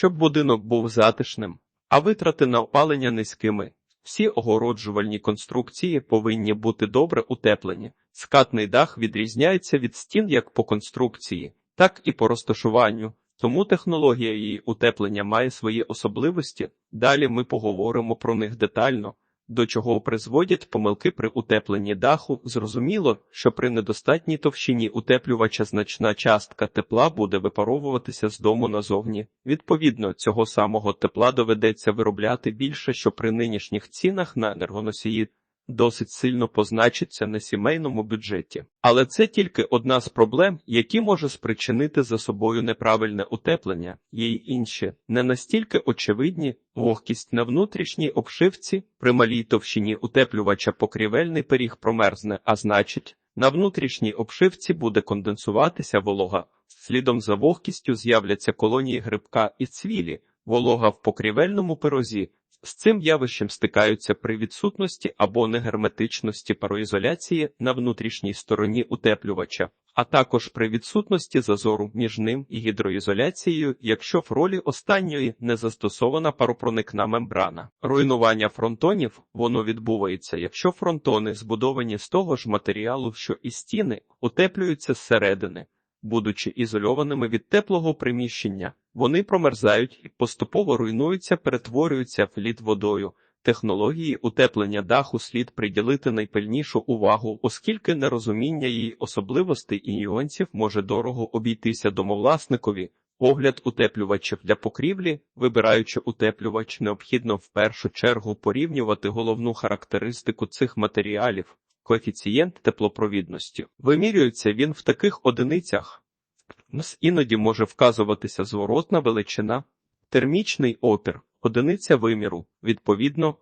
щоб будинок був затишним, а витрати на опалення низькими. Всі огороджувальні конструкції повинні бути добре утеплені. Скатний дах відрізняється від стін як по конструкції, так і по розташуванню. Тому технологія її утеплення має свої особливості. Далі ми поговоримо про них детально. До чого призводять помилки при утепленні даху, зрозуміло, що при недостатній товщині утеплювача значна частка тепла буде випаровуватися з дому назовні. Відповідно, цього самого тепла доведеться виробляти більше, що при нинішніх цінах на енергоносії досить сильно позначиться на сімейному бюджеті. Але це тільки одна з проблем, які може спричинити за собою неправильне утеплення, й інші, не настільки очевидні, вогкість на внутрішній обшивці, при малій товщині утеплювача покрівельний пиріг промерзне, а значить, на внутрішній обшивці буде конденсуватися волога. Слідом за вогкістю з'являться колонії грибка і цвілі, волога в покрівельному пирозі. З цим явищем стикаються при відсутності або негерметичності пароізоляції на внутрішній стороні утеплювача, а також при відсутності зазору між ним і гідроізоляцією, якщо в ролі останньої не застосована паропроникна мембрана. Руйнування фронтонів воно відбувається, якщо фронтони збудовані з того ж матеріалу, що і стіни, утеплюються зсередини. Будучи ізольованими від теплого приміщення, вони промерзають і поступово руйнуються, перетворюються в лід водою. Технології утеплення даху слід приділити найпильнішу увагу, оскільки нерозуміння її особливостей і нюансів може дорого обійтися домовласникові. Огляд утеплювачів для покрівлі, вибираючи утеплювач, необхідно в першу чергу порівнювати головну характеристику цих матеріалів. Коефіцієнт теплопровідності. Вимірюється він в таких одиницях. Іноді може вказуватися зворотна величина, термічний опір, одиниця виміру. Відповідно,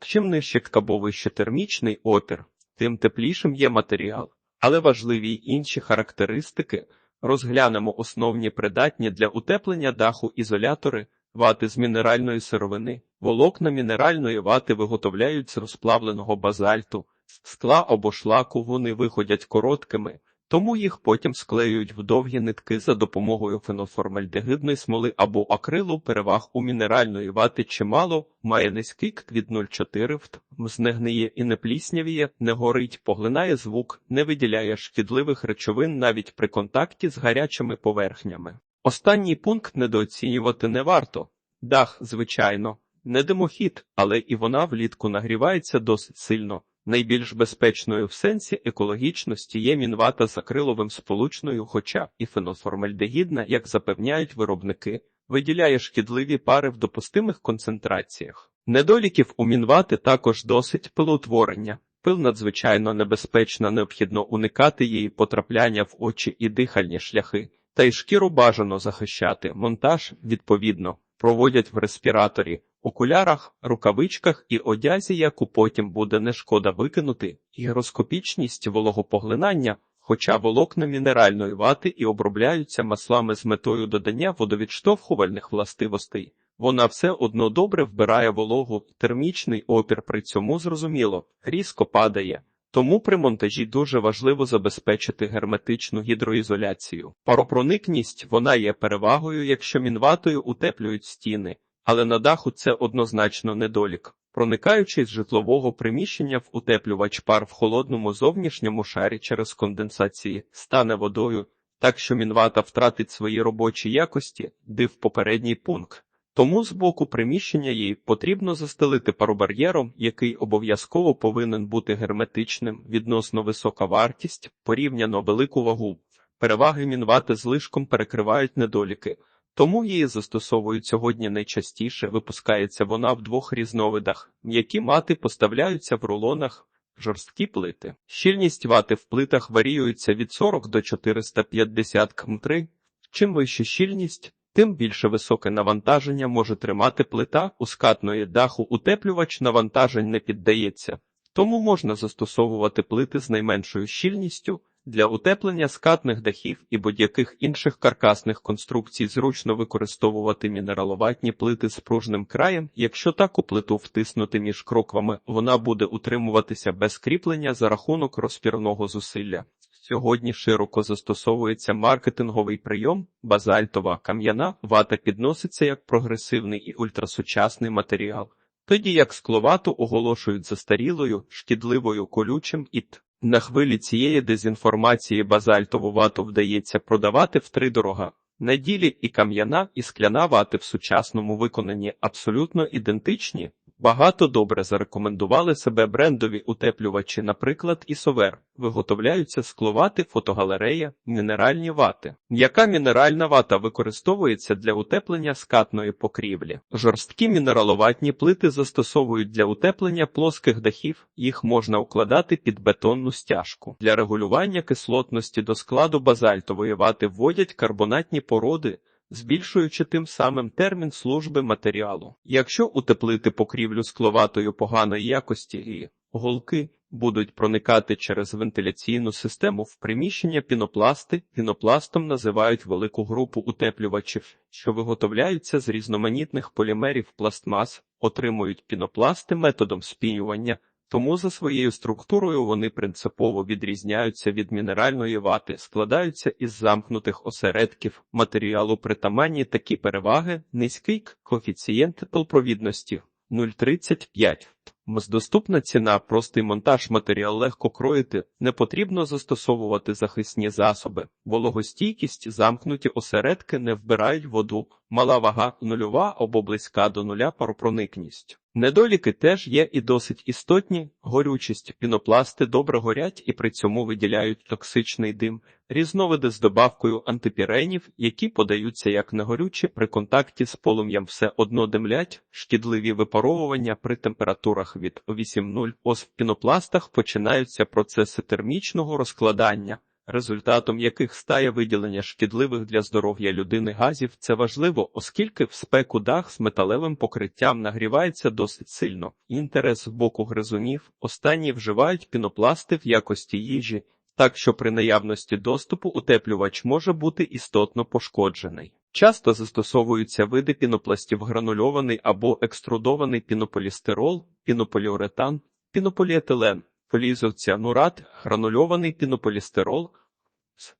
чим нижче або термічний опір, тим теплішим є матеріал. Але важливі й інші характеристики. Розглянемо основні придатні для утеплення даху ізолятори, вати з мінеральної сировини. Волокна мінеральної вати виготовляють з розплавленого базальту скла або шлаку вони виходять короткими, тому їх потім склеюють в довгі нитки за допомогою феноформальдегидної смоли або акрилу. Переваг у мінеральної вати чимало, має низький к від 0,4 вт, не гниє і не пліснявіє, не горить, поглинає звук, не виділяє шкідливих речовин навіть при контакті з гарячими поверхнями. Останній пункт недооцінювати не варто. Дах, звичайно, не димохід, але і вона влітку нагрівається досить сильно. Найбільш безпечною в сенсі екологічності є мінвата з акриловим сполучною, хоча і феноформальдегідна, як запевняють виробники, виділяє шкідливі пари в допустимих концентраціях. Недоліків у мінвати також досить пилоутворення. Пил надзвичайно небезпечна, необхідно уникати її потрапляння в очі і дихальні шляхи, та й шкіру бажано захищати. Монтаж, відповідно, проводять в респіраторі окулярах, рукавичках і одязі, яку потім буде не шкода викинути, гіроскопічність вологопоглинання, хоча волокна мінеральної вати і обробляються маслами з метою додання водовідштовхувальних властивостей. Вона все одно добре вбирає вологу, термічний опір при цьому зрозуміло, різко падає. Тому при монтажі дуже важливо забезпечити герметичну гідроізоляцію. Паропроникність вона є перевагою, якщо мінватою утеплюють стіни, але на даху це однозначно недолік. Проникаючи з житлового приміщення в утеплювач пар в холодному зовнішньому шарі через конденсації, стане водою, так що мінвата втратить свої робочі якості, див попередній пункт. Тому з боку приміщення їй потрібно застелити паробар'єром, який обов'язково повинен бути герметичним, відносно висока вартість, порівняно велику вагу. Переваги мінвати з лишком перекривають недоліки. Тому її застосовують сьогодні найчастіше, випускається вона в двох різновидах. М'які мати поставляються в рулонах, жорсткі плити. Щільність вати в плитах варіюється від 40 до 450 км3. Чим вища щільність, тим більше високе навантаження може тримати плита у скатної даху утеплювач навантажень не піддається, тому можна застосовувати плити з найменшою щільністю. Для утеплення скатних дахів і будь-яких інших каркасних конструкцій зручно використовувати мінераловатні плити з пружним краєм. Якщо таку плиту втиснути між кроквами, вона буде утримуватися без кріплення за рахунок розпірного зусилля. Сьогодні широко застосовується маркетинговий прийом, базальтова кам'яна вата підноситься як прогресивний і ультрасучасний матеріал, тоді як скловату оголошують застарілою, шкідливою, колючим і т. На хвилі цієї дезінформації базальтову вату вдається продавати втридорога. На ділі і кам'яна, і скляна вати в сучасному виконанні абсолютно ідентичні. Багато добре зарекомендували себе брендові утеплювачі, наприклад, Ісовер. Виготовляються скловати фотогалерея, мінеральні вати. Яка мінеральна вата використовується для утеплення скатної покрівлі? Жорсткі мінераловатні плити застосовують для утеплення плоских дахів, їх можна укладати під бетонну стяжку. Для регулювання кислотності до складу базальтової вати вводять карбонатні породи збільшуючи тим самим термін служби матеріалу. Якщо утеплити покрівлю скловатою поганої якості і голки будуть проникати через вентиляційну систему в приміщення пінопласти, пінопластом називають велику групу утеплювачів, що виготовляються з різноманітних полімерів пластмас, отримують пінопласти методом спінювання. Тому за своєю структурою вони принципово відрізняються від мінеральної вати, складаються із замкнутих осередків матеріалу притаманні такі переваги, низький коефіцієнт толпровідності 0,35. Доступна ціна, простий монтаж, матеріал легко кроїти, не потрібно застосовувати захисні засоби, вологостійкість, замкнуті осередки не вбирають воду, мала вага нульова або близька до нуля паропроникність. Недоліки теж є і досить істотні, горючість, пінопласти добре горять і при цьому виділяють токсичний дим, різновиди з добавкою антипіренів, які подаються як негорючі при контакті з полум'ям все одно димлять, шкідливі випаровування при температурах від 8.0 ос в пінопластах починаються процеси термічного розкладання результатом яких стає виділення шкідливих для здоров'я людини газів. Це важливо, оскільки в спеку дах з металевим покриттям нагрівається досить сильно. Інтерес з боку гризунів останні вживають пінопласти в якості їжі, так що при наявності доступу утеплювач може бути істотно пошкоджений. Часто застосовуються види пінопластів гранульований або екструдований пінополістирол, пінополіуретан, пінополіетилен полізоціанурат, гранульований пінополістирол,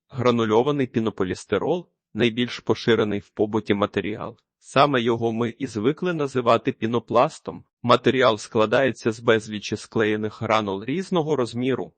гранульований пінополістирол найбільш поширений в побуті матеріал. Саме його ми і звикли називати пінопластом. Матеріал складається з безлічі склеєних гранул різного розміру,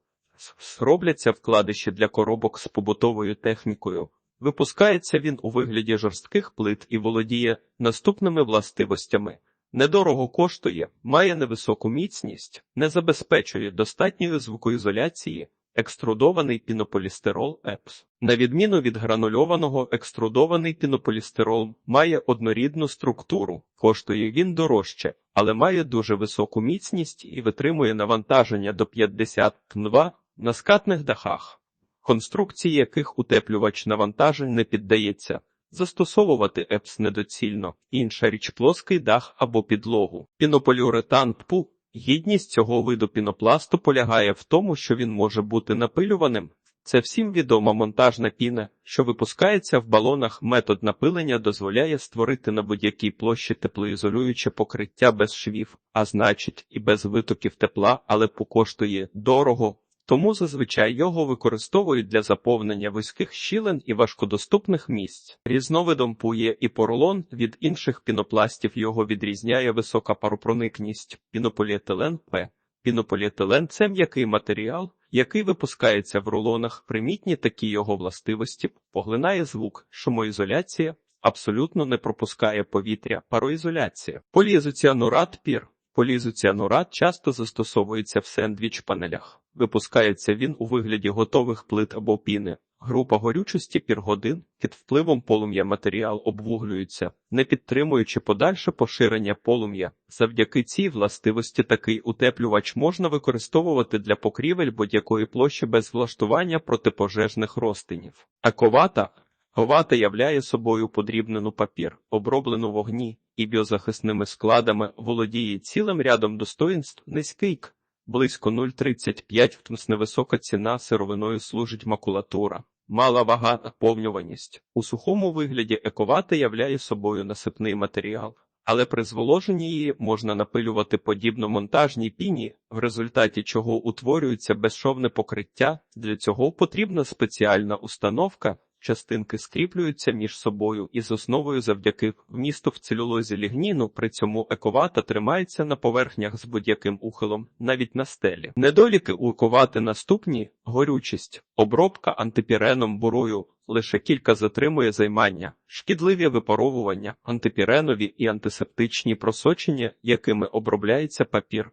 робляться вкладиші для коробок з побутовою технікою. Випускається він у вигляді жорстких плит і володіє наступними властивостями. Недорого коштує, має невисоку міцність, не забезпечує достатньої звукоізоляції, екструдований пінополістирол ЕПС. На відміну від гранульованого, екструдований пінополістирол має однорідну структуру, коштує він дорожче, але має дуже високу міцність і витримує навантаження до 50 2 на скатних дахах, конструкції яких утеплювач навантажень не піддається. Застосовувати ЕПС недоцільно, інша річ плоский дах або підлогу. Пінополіуретан ПУ. Гідність цього виду пінопласту полягає в тому, що він може бути напилюваним. Це всім відома монтажна піна, що випускається в балонах. Метод напилення дозволяє створити на будь-якій площі теплоізолююче покриття без швів, а значить, і без витоків тепла, але покоштує дорого, тому зазвичай його використовують для заповнення вузьких щілин і важкодоступних місць. Різновидом пує і поролон від інших пінопластів його відрізняє висока паропроникність пінополіетилен П. Пінополіетилен це м'який матеріал, який випускається в рулонах, примітні такі його властивості, поглинає звук, шумоізоляція, абсолютно не пропускає повітря, пароізоляція, поліізоціанурат пір. Полізоціанурат часто застосовується в сендвіч-панелях. Випускається він у вигляді готових плит або піни. Група горючості піргодин під впливом полум'я матеріал обвуглюється, не підтримуючи подальше поширення полум'я. Завдяки цій властивості такий утеплювач можна використовувати для покрівель будь-якої площі без влаштування протипожежних розтинів. Аковата Говата являє собою подрібнену папір, оброблену вогні і біозахисними складами, володіє цілим рядом достоїнств низький к, близько 0,35 втмс невисока ціна сировиною служить макулатура. Мала вага наповнюваність. У сухому вигляді ековата являє собою насипний матеріал, але при зволоженні її можна напилювати подібно монтажній піні, в результаті чого утворюється безшовне покриття. Для цього потрібна спеціальна установка. Частинки скріплюються між собою і з основою завдяки вмісту в целюлозі лігніну, при цьому ековата тримається на поверхнях з будь-яким ухилом, навіть на стелі. Недоліки у ековати наступні горючість, обробка антипіреном бурою, лише кілька затримує займання, шкідливі випаровування, антипіренові і антисептичні просочення, якими обробляється папір.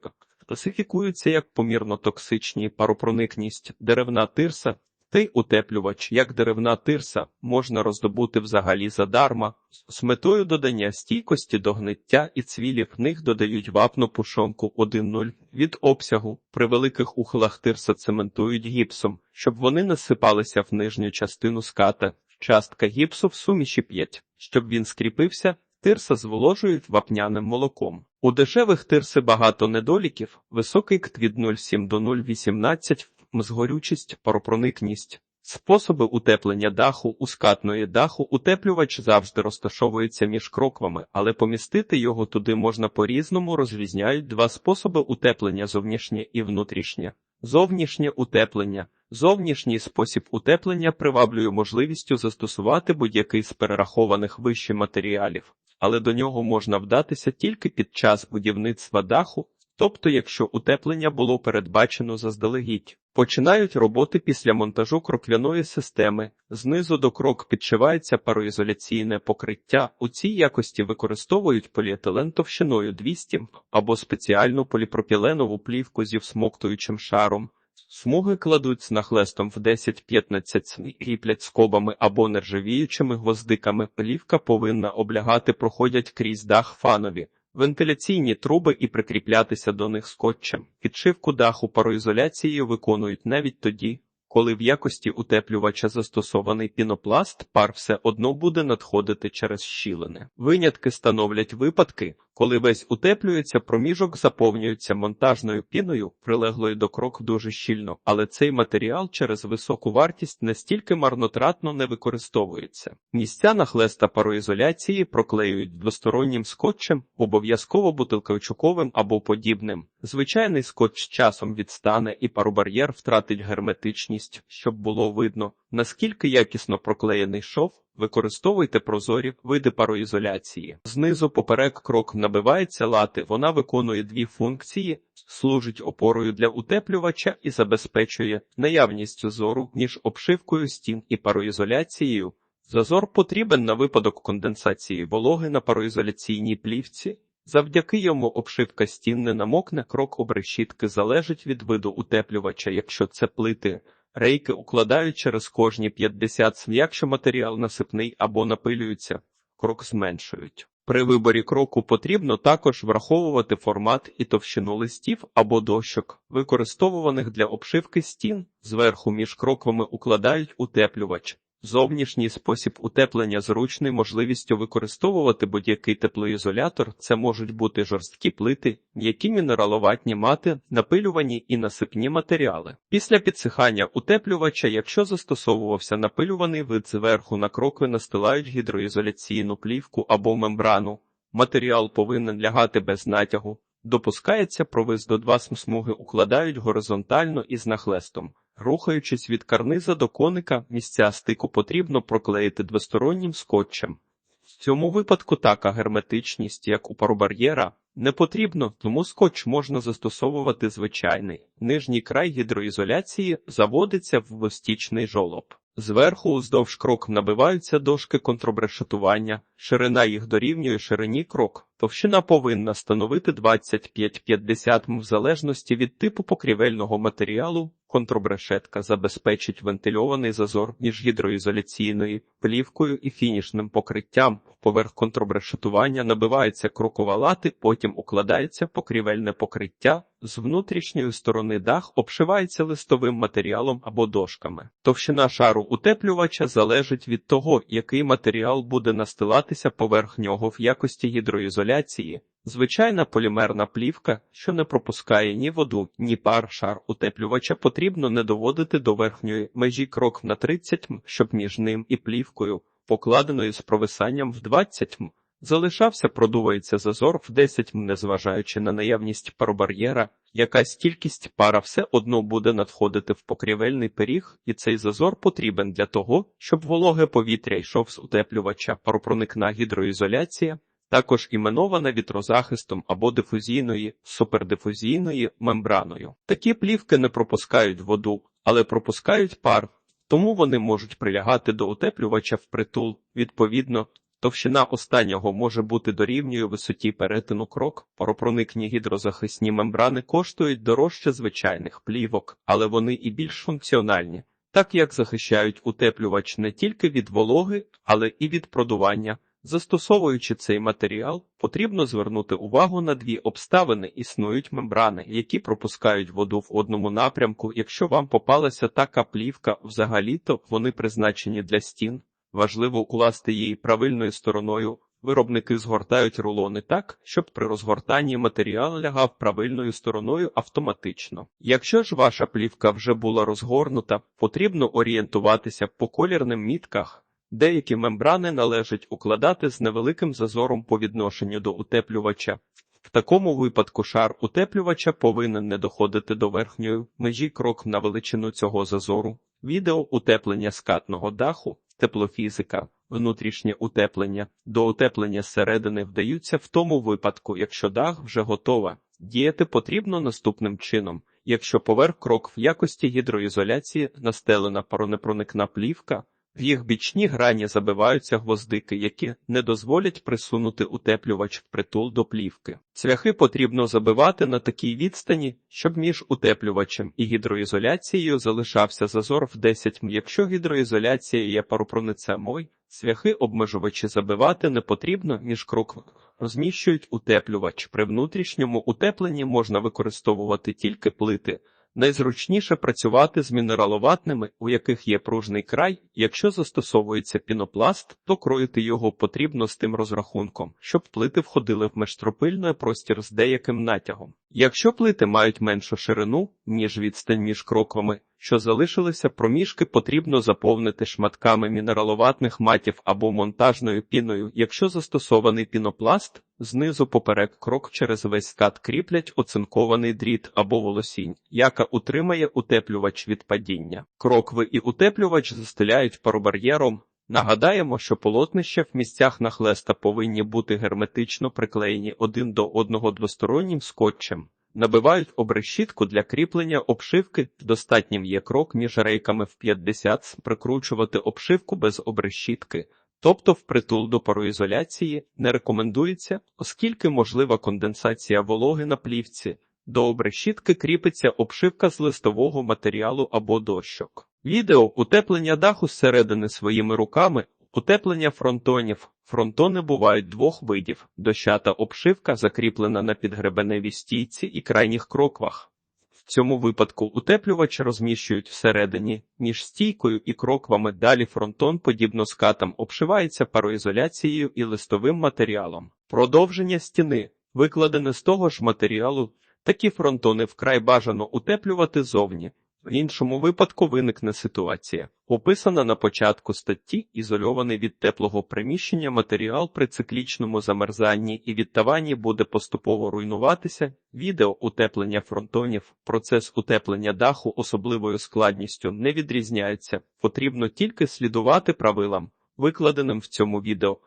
Класифікуються як помірно токсичні паропроникність, деревна тирса, той утеплювач, як деревна тирса, можна роздобути взагалі задарма, з метою додання стійкості до гниття і цвілі в них додають вапну пушонку 1,0 від обсягу. При великих ухилах тирса цементують гіпсом, щоб вони насипалися в нижню частину ската. Частка гіпсу в суміші 5. Щоб він скріпився, тирса зволожують вапняним молоком. У дешевих тирси багато недоліків, високий кт від 0,7 до 0,18 мзгорючість, паропроникність. Способи утеплення даху у скатної даху утеплювач завжди розташовується між кроквами, але помістити його туди можна по-різному розрізняють два способи утеплення зовнішнє і внутрішнє. Зовнішнє утеплення. Зовнішній спосіб утеплення приваблює можливістю застосувати будь-який з перерахованих вище матеріалів, але до нього можна вдатися тільки під час будівництва даху, тобто якщо утеплення було передбачено заздалегідь. Починають роботи після монтажу кроквяної системи. Знизу до крок підшивається пароізоляційне покриття. У цій якості використовують поліетилен товщиною 200 або спеціальну поліпропіленову плівку зі всмоктуючим шаром. Смуги кладуть з нахлестом в 10-15 кріплять скобами або нержавіючими гвоздиками. Плівка повинна облягати, проходять крізь дах фанові вентиляційні труби і прикріплятися до них скотчем. Підшивку даху пароізоляцією виконують навіть тоді, коли в якості утеплювача застосований пінопласт, пар все одно буде надходити через щілини. Винятки становлять випадки, коли весь утеплюється, проміжок заповнюється монтажною піною, прилеглою до крок дуже щільно, але цей матеріал через високу вартість настільки марнотратно не використовується. Місця нахлеста пароізоляції проклеюють двостороннім скотчем, обов'язково бутилкавчуковим або подібним. Звичайний скотч часом відстане і паробар'єр втратить герметичність, щоб було видно, наскільки якісно проклеєний шов. Використовуйте прозорі види пароізоляції. Знизу поперек крок набивається лати, вона виконує дві функції, служить опорою для утеплювача і забезпечує наявність зору між обшивкою стін і пароізоляцією. Зазор потрібен на випадок конденсації вологи на пароізоляційній плівці. Завдяки йому обшивка стін не намокне, крок обрешітки залежить від виду утеплювача, якщо це плити. Рейки укладають через кожні 50 якщо матеріал насипний або напилюється, крок зменшують. При виборі кроку потрібно також враховувати формат і товщину листів або дощок, використовуваних для обшивки стін, зверху між кроквами укладають утеплювач. Зовнішній спосіб утеплення зручний можливістю використовувати будь-який теплоізолятор. Це можуть бути жорсткі плити, м'які мінераловатні мати, напилювані і насипні матеріали. Після підсихання утеплювача, якщо застосовувався напилюваний вид зверху на крокви настилають гідроізоляційну плівку або мембрану. Матеріал повинен лягати без натягу. Допускається провис до два смуги укладають горизонтально із нахлестом. Рухаючись від карниза до коника, місця стику потрібно проклеїти двостороннім скотчем. В цьому випадку така герметичність, як у паробар'єра, не потрібно, тому скотч можна застосовувати звичайний. Нижній край гідроізоляції заводиться в двостічний жолоб. Зверху уздовж крок набиваються дошки контрбрешетування, ширина їх дорівнює ширині крок. Товщина повинна становити 25-50 м в залежності від типу покрівельного матеріалу. Контрбрешетка забезпечить вентильований зазор між гідроізоляційною плівкою і фінішним покриттям. Поверх контрбрешетування набивається крокова лати, потім укладається покрівельне покриття. З внутрішньої сторони дах обшивається листовим матеріалом або дошками. Товщина шару утеплювача залежить від того, який матеріал буде настилатися поверх нього в якості гідроізоляції. Звичайна полімерна плівка, що не пропускає ні воду, ні пар шар утеплювача, потрібно не доводити до верхньої межі крок на 30 м, щоб між ним і плівкою, покладеною з провисанням в 20 м, залишався, продувається зазор в 10 м, незважаючи на наявність паробар'єра, якась кількість пара все одно буде надходити в покрівельний пиріг, і цей зазор потрібен для того, щоб вологе повітря йшов з утеплювача, паропроникна гідроізоляція, також іменована вітрозахистом або дифузійної, супердифузійної мембраною. Такі плівки не пропускають воду, але пропускають пар, тому вони можуть прилягати до утеплювача впритул. Відповідно, товщина останнього може бути дорівнює висоті перетину крок. Паропроникні гідрозахисні мембрани коштують дорожче звичайних плівок, але вони і більш функціональні, так як захищають утеплювач не тільки від вологи, але і від продування. Застосовуючи цей матеріал, потрібно звернути увагу на дві обставини. Існують мембрани, які пропускають воду в одному напрямку. Якщо вам попалася така плівка, взагалі-то вони призначені для стін. Важливо укласти її правильною стороною. Виробники згортають рулони так, щоб при розгортанні матеріал лягав правильною стороною автоматично. Якщо ж ваша плівка вже була розгорнута, потрібно орієнтуватися по колірним мітках. Деякі мембрани належить укладати з невеликим зазором по відношенню до утеплювача. В такому випадку шар утеплювача повинен не доходити до верхньої межі крок на величину цього зазору. Відео утеплення скатного даху, теплофізика, внутрішнє утеплення. До утеплення зсередини вдаються в тому випадку, якщо дах вже готова. Діяти потрібно наступним чином. Якщо поверх крок в якості гідроізоляції настелена паронепроникна плівка, в їх бічні грані забиваються гвоздики, які не дозволять присунути утеплювач впритул до плівки. Цвяхи потрібно забивати на такій відстані, щоб між утеплювачем і гідроізоляцією залишався зазор в 10 м. Якщо гідроізоляція є паропроницемою, цвяхи обмежувачі забивати не потрібно, між крок розміщують утеплювач. При внутрішньому утепленні можна використовувати тільки плити. Найзручніше працювати з мінераловатними, у яких є пружний край. Якщо застосовується пінопласт, то кроїти його потрібно з тим розрахунком, щоб плити входили в межстропильний простір з деяким натягом. Якщо плити мають меншу ширину, ніж відстань між кроквами, що залишилися проміжки, потрібно заповнити шматками мінераловатних матів або монтажною піною. Якщо застосований пінопласт, знизу поперек крок через весь скат кріплять оцинкований дріт або волосінь, яка утримає утеплювач від падіння. Крокви і утеплювач застеляють паробар'єром. Нагадаємо, що полотнища в місцях нахлеста повинні бути герметично приклеєні один до одного двостороннім скотчем. Набивають обрешітку для кріплення обшивки. Достатнім є крок між рейками в 50 см. прикручувати обшивку без обрешітки, тобто впритул до пароізоляції, не рекомендується, оскільки можлива конденсація вологи на плівці. До обрешітки кріпиться обшивка з листового матеріалу або дощок. Відео утеплення даху зсередини своїми руками, утеплення фронтонів. Фронтони бувають двох видів: дощата обшивка закріплена на підгребеневій стійці і крайніх кроквах. В цьому випадку утеплювач розміщують всередині між стійкою і кроквами. Далі фронтон, подібно скатам, обшивається пароізоляцією і листовим матеріалом. Продовження стіни викладене з того ж матеріалу. Такі фронтони вкрай бажано утеплювати зовні. В іншому випадку виникне ситуація, описана на початку статті, ізольований від теплого приміщення матеріал при циклічному замерзанні і відтаванні буде поступово руйнуватися. Відео утеплення фронтонів, процес утеплення даху особливою складністю не відрізняється, потрібно тільки слідувати правилам, викладеним в цьому відео.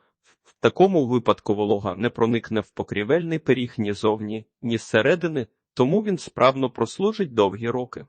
В такому випадку волога не проникне в покрівельний пиріг ні зовні, ні зсередини, тому він справно прослужить довгі роки.